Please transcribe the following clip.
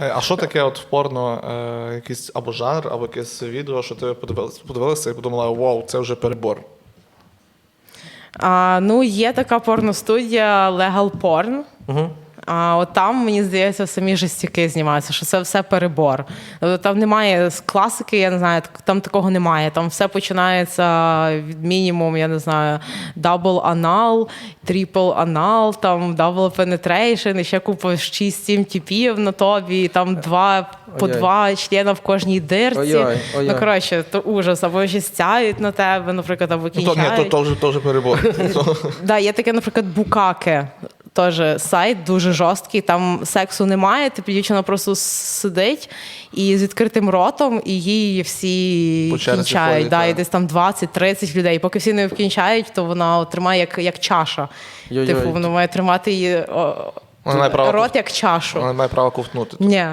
Е, А що таке от в порно, е, якийсь або жанр, або якесь відео, що ти подивилася, подивилася і подумала, вау, це вже перебор. А, ну, є така порностудія Legal Porn. Угу. А от там, мені здається, самі жестяки знімаються, що це все перебор. Тобто Там немає класики, я не знаю, там такого немає. Там все починається від мінімум, я не знаю, double anal, triple anal, там penetration, і ще купа 6-7 типів на тобі, і там два по Ой-ой. два члена в кожній дирці. Ой-ой, ой-ой. Ну, коротше, то ужас, або жестяють на тебе, наприклад, або Ну, то, кінчають. ні, то, то, вже, то вже перебор. Да, є таке, наприклад, букаке. Теж сайт дуже жорсткий, там сексу немає, типу дівчина просто сидить і з відкритим ротом, і її всі По черзі кінчають. ходять, да, так. і десь там 20-30 людей. Поки всі не вкінчають, то вона тримає як, як чаша. Йой-йой. Типу, вона має тримати її о, Вона має право рот як чашу. Вона має право ковтнути. Ні.